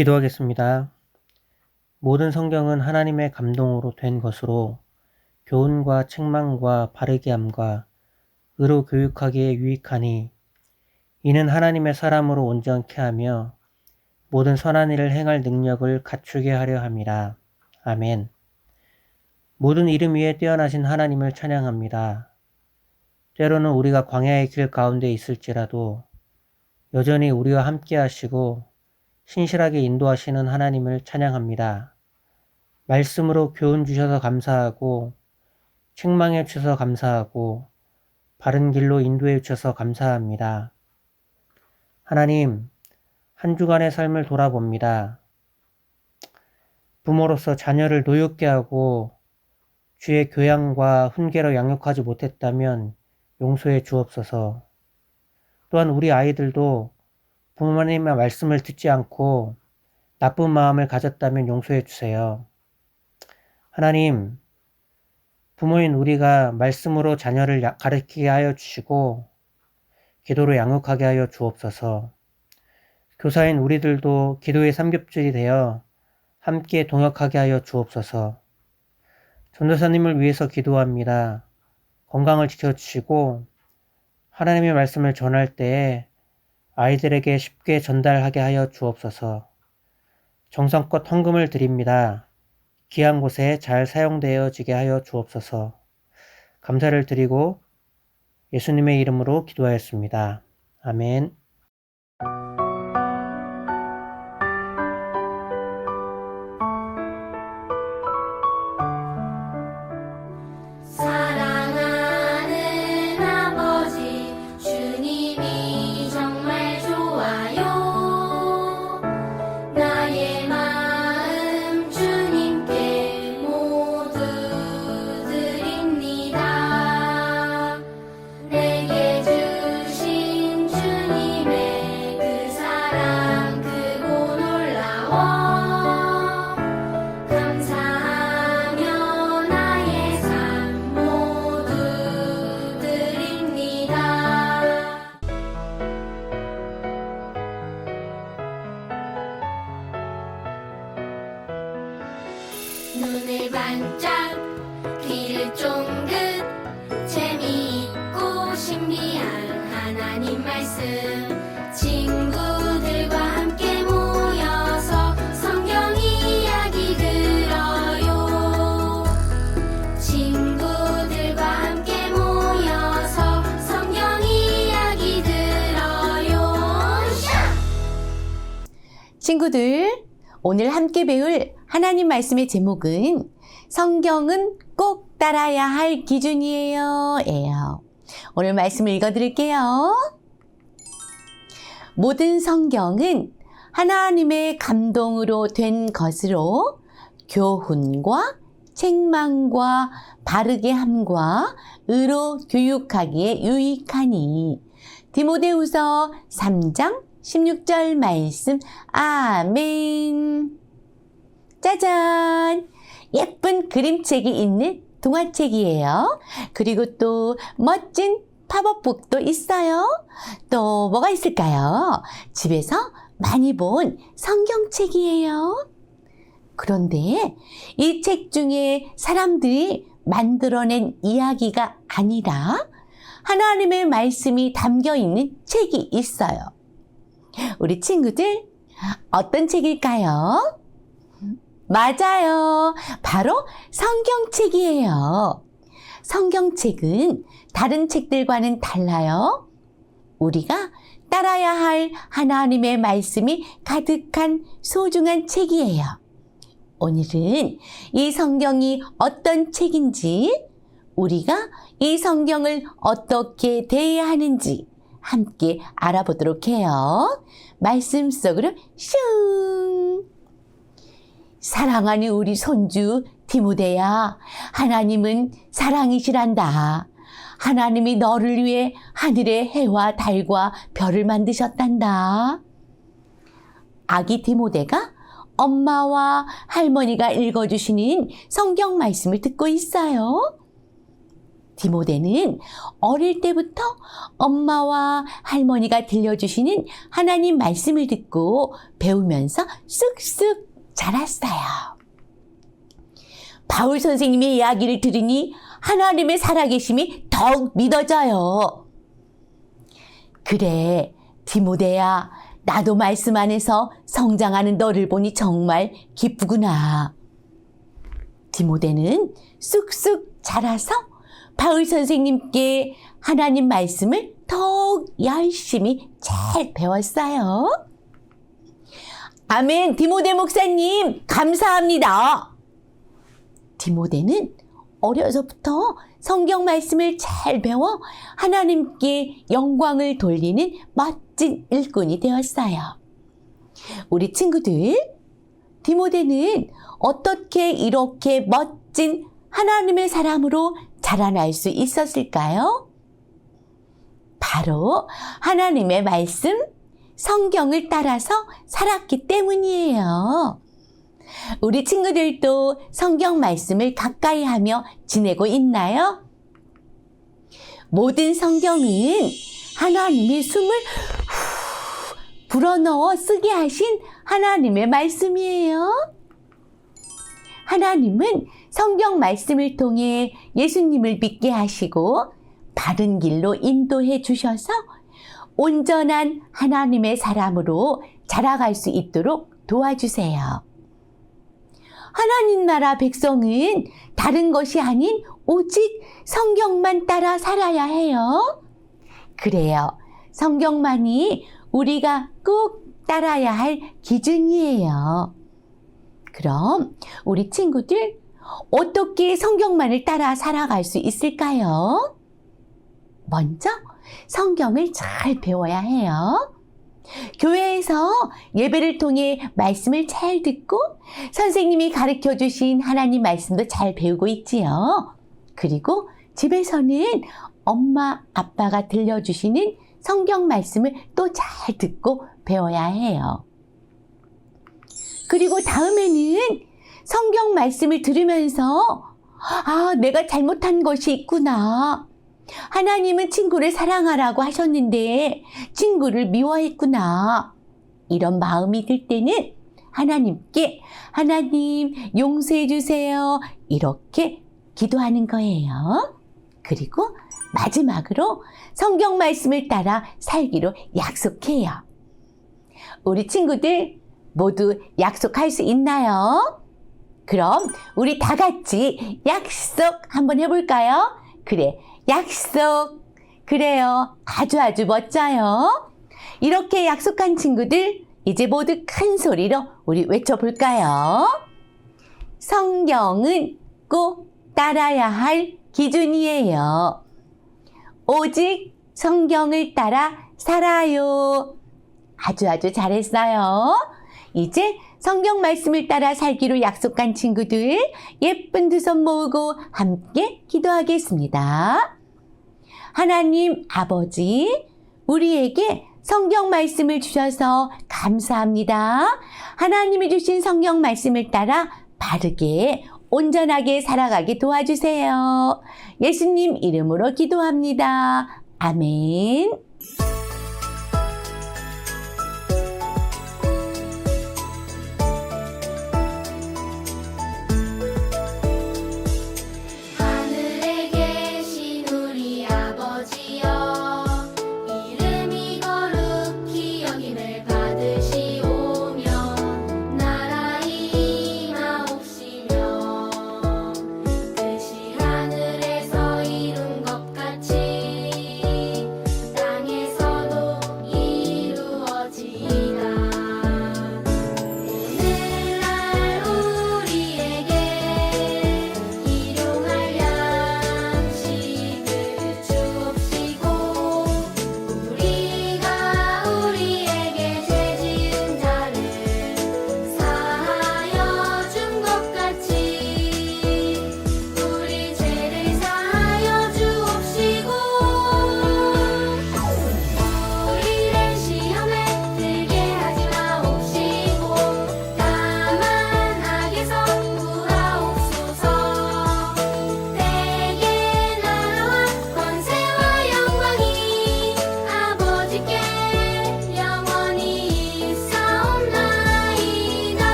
기도하겠습니다. 모든 성경은 하나님의 감동으로 된 것으로 교훈과 책망과 바르게 함과 의로 교육하기에 유익하니 이는 하나님의 사람으로 온전케 하며 모든 선한 일을 행할 능력을 갖추게 하려 함이라. 아멘. 모든 이름 위에 뛰어나신 하나님을 찬양합니다. 때로는 우리가 광야의 길 가운데 있을지라도 여전히 우리와 함께 하시고 신실하게 인도하시는 하나님을 찬양합니다. 말씀으로 교훈 주셔서 감사하고 책망해 주셔서 감사하고 바른 길로 인도해 주셔서 감사합니다. 하나님, 한 주간의 삶을 돌아봅니다. 부모로서 자녀를 노엽게 하고 주의 교양과 훈계로 양육하지 못했다면 용서해 주옵소서. 또한 우리 아이들도 부모님의 말씀을 듣지 않고 나쁜 마음을 가졌다면 용서해 주세요. 하나님, 부모인 우리가 말씀으로 자녀를 가르치게 하여 주시고 기도로 양육하게 하여 주옵소서. 교사인 우리들도 기도의 삼겹줄이 되어 함께 동역하게 하여 주옵소서. 전도사님을 위해서 기도합니다. 건강을 지켜주시고 하나님의 말씀을 전할 때에 아이들에게 쉽게 전달하게 하여 주옵소서. 정성껏 헌금을 드립니다. 귀한 곳에 잘 사용되어지게 하여 주옵소서. 감사를 드리고 예수님의 이름으로 기도하였습니다. 아멘. 친구들, 오늘 함께 배울 하나님 말씀의 제목은 성경은 꼭 따라야 할 기준이에요. 예요. 오늘 말씀을 읽어 드릴게요. 모든 성경은 하나님의 감동으로 된 것으로 교훈과 책망과 바르게 함과 의로 교육하기에 유익하니 디모데후서 3장 16절 말씀. 아멘. 짜잔. 예쁜 그림책이 있는 동화책이에요. 그리고 또 멋진 팝업북도 있어요. 또 뭐가 있을까요? 집에서 많이 본 성경책이에요. 그런데 이 책 중에 사람들이 만들어낸 이야기가 아니라 하나님의 말씀이 담겨 있는 책이 있어요. 우리 친구들, 어떤 책일까요? 맞아요. 바로 성경책이에요. 성경책은 다른 책들과는 달라요. 우리가 따라야 할 하나님의 말씀이 가득한 소중한 책이에요. 오늘은 이 성경이 어떤 책인지, 우리가 이 성경을 어떻게 대해야 하는지 함께 알아보도록 해요. 말씀 속으로 슝! 사랑하는 우리 손주 디모데야, 하나님은 사랑이시란다. 하나님이 너를 위해 하늘의 해와 달과 별을 만드셨단다. 아기 디모데가 엄마와 할머니가 읽어주시는 성경 말씀을 듣고 있어요. 디모데는 어릴 때부터 엄마와 할머니가 들려주시는 하나님 말씀을 듣고 배우면서 쓱쓱 자랐어요. 바울 선생님의 이야기를 들으니 하나님의 살아계심이 더욱 믿어져요. 그래, 디모데야, 나도 말씀 안에서 성장하는 너를 보니 정말 기쁘구나. 디모데는 쑥쑥 자라서 바울 선생님께 하나님 말씀을 더욱 열심히 잘 배웠어요. 아멘, 디모데 목사님, 감사합니다. 디모데는 어려서부터 성경 말씀을 잘 배워 하나님께 영광을 돌리는 멋진 일꾼이 되었어요. 우리 친구들, 디모데는 어떻게 이렇게 멋진 하나님의 사람으로 자라날 수 있었을까요? 바로 하나님의 말씀, 성경을 따라서 살았기 때문이에요. 우리 친구들도 성경 말씀을 가까이 하며 지내고 있나요? 모든 성경은 하나님의 숨을 후 불어넣어 쓰게 하신 하나님의 말씀이에요. 하나님은 성경 말씀을 통해 예수님을 믿게 하시고 바른 길로 인도해 주셔서 온전한 하나님의 사람으로 자라갈 수 있도록 도와주세요. 하나님 나라 백성은 다른 것이 아닌 오직 성경만 따라 살아야 해요. 그래요. 성경만이 우리가 꼭 따라야 할 기준이에요. 그럼 우리 친구들 어떻게 성경만을 따라 살아갈 수 있을까요? 먼저 성경을 잘 배워야 해요. 교회에서 예배를 통해 말씀을 잘 듣고 선생님이 가르쳐 주신 하나님 말씀도 잘 배우고 있지요. 그리고 집에서는 엄마, 아빠가 들려주시는 성경 말씀을 또 잘 듣고 배워야 해요. 그리고 다음에는 성경 말씀을 들으면서 아, 내가 잘못한 것이 있구나. 하나님은 친구를 사랑하라고 하셨는데 친구를 미워했구나. 이런 마음이 들 때는 하나님께 하나님 용서해 주세요. 이렇게 기도하는 거예요. 그리고 마지막으로 성경 말씀을 따라 살기로 약속해요. 우리 친구들 모두 약속할 수 있나요? 그럼 우리 다 같이 약속 한번 해볼까요? 그래, 약속. 그래요. 아주 아주 멋져요. 이렇게 약속한 친구들, 이제 모두 큰 소리로 우리 외쳐볼까요? 성경은 꼭 따라야 할 기준이에요. 오직 성경을 따라 살아요. 아주 아주 잘했어요. 이제 성경 말씀을 따라 살기로 약속한 친구들 예쁜 두 손 모으고 함께 기도하겠습니다. 하나님 아버지, 우리에게 성경 말씀을 주셔서 감사합니다. 하나님이 주신 성경 말씀을 따라 바르게 온전하게 살아가게 도와주세요. 예수님 이름으로 기도합니다. 아멘.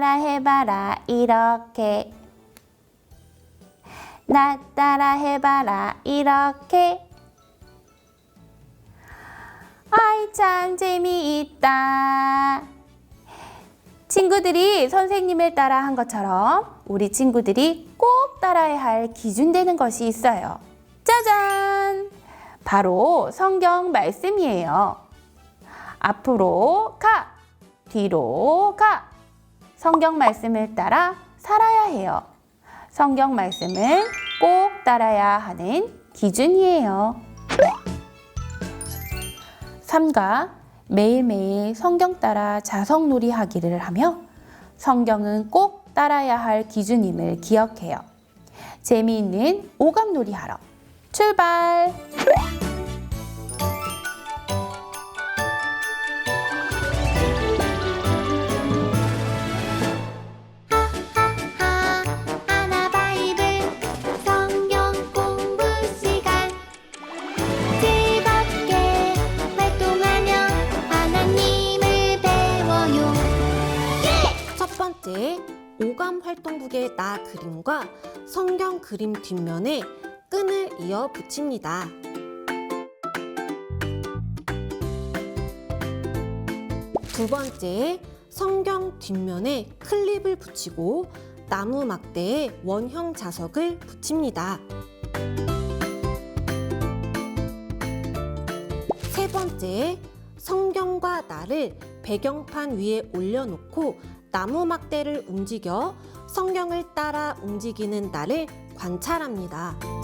따라 해봐라 이렇게. 나 따라 해봐라 이렇게. 아이 참 재미있다. 친구들이 선생님을 따라 한 것처럼 우리 친구들이 꼭 따라야 할 기준 되는 것이 있어요. 짜잔! 바로 성경 말씀이에요. 앞으로 가 뒤로 가 성경 말씀을 따라 살아야 해요. 성경 말씀을 꼭 따라야 하는 기준이에요. 3가 매일매일 성경 따라 자성놀이 하기를 하며 성경은 꼭 따라야 할 기준임을 기억해요. 재미있는 오감놀이 하러 출발! 오감 활동북의 나 그림과 성경 그림 뒷면에 끈을 이어 붙입니다. 두 번째, 성경 뒷면에 클립을 붙이고 나무 막대에 원형 자석을 붙입니다. 세 번째, 성경과 나를 배경판 위에 올려놓고 나무 막대를 움직여 성경을 따라 움직이는 나를 관찰합니다.